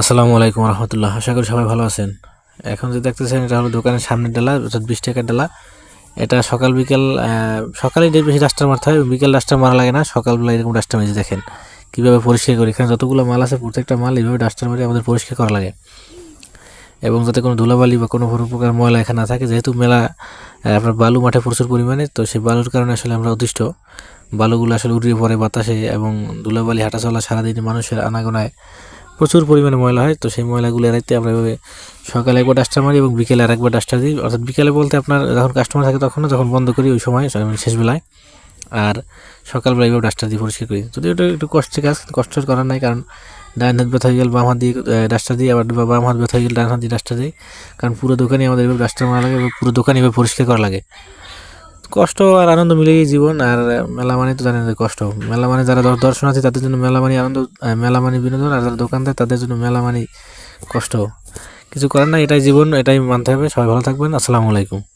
আসসালামু আলাইকুম রহমতুল্লাহ। আশা করি সবাই ভালো আছেন। এখন যে দেখতেছেন, এটা হলো দোকানের সামনের ডালা, অর্থাৎ বিশ টাকার ডালা। এটা সকাল, বিকাল সকালে যে বেশি ডাস্টার মারতে হয়, বিকাল ডাস্টার মারা লাগে না, সকালবেলা এরকম ডাস্টার মেজে দেখেন। কীভাবে পরিষ্কার করি? এখানে যতগুলো মাল আছে, প্রত্যেকটা মাল এইভাবে ডাস্টার মেরে আমাদের পরিষ্কার করা লাগে। এবং যাতে কোনো ধুলাবালি বা কোনো প্রকার ময়লা এখানে না থাকে, যেহেতু মেলা আপনার বালু মাঠে প্রচুর পরিমাণে, তো সেই বালুর কারণে আসলে আমরা অতিষ্ঠ। বালুগুলো আসলে উড়িয়ে পড়ে বাতাসে এবং ধুলাবালি হাঁটা চলা সারাদিন মানুষের আনাগোনায় প্রচুর পরিমাণে ময়লা হয়, তো সেই ময়লাগুলো এড়াইতে আমরা এভাবে সকালে একবার ডাস্টার মারি এবং বিকেলে আরেকবার ডাস্টার দিই। অর্থাৎ বিকেলে বলতে আপনার যখন কাস্টমার থাকে তখন যখন বন্ধ করি ওই সময় মানে শেষবেলায়। আর সকালবেলা এইভাবে ডাস্টার দিয়ে পরিষ্কার করি। যদি ওটা একটু কষ্টের কাজ কষ্ট করার নাই, কারণ ডান হাত ব্যথা হয়ে গেলে, বাম হাত দিয়ে ডাস্টার দিই, আবার বাম হাত ব্যথা হয়ে গেলে, ডান হাত দিয়ে ডাস্টার দিই। কারণ পুরো দোকানে আমাদের এভাবে ডাস্টার মারা লাগে এবং পুরো দোকানে এভাবে পরিষ্কার করা লাগে। কষ্ট আর আনন্দ মিলেই জীবন, আর মেলা মানে তো জানেন কষ্ট। মেলা মানে যারা দর্শন আছে, তাদের জন্য মেলা মানে আনন্দ মেলা মানে বিনোদন, আর যারা দোকানদার তাদের জন্য মেলা মানে কষ্ট। কিছু করার না এটাই জীবন, এটাই মানতে হবে। সবাই ভালো থাকবেন। আসসালামু আলাইকুম।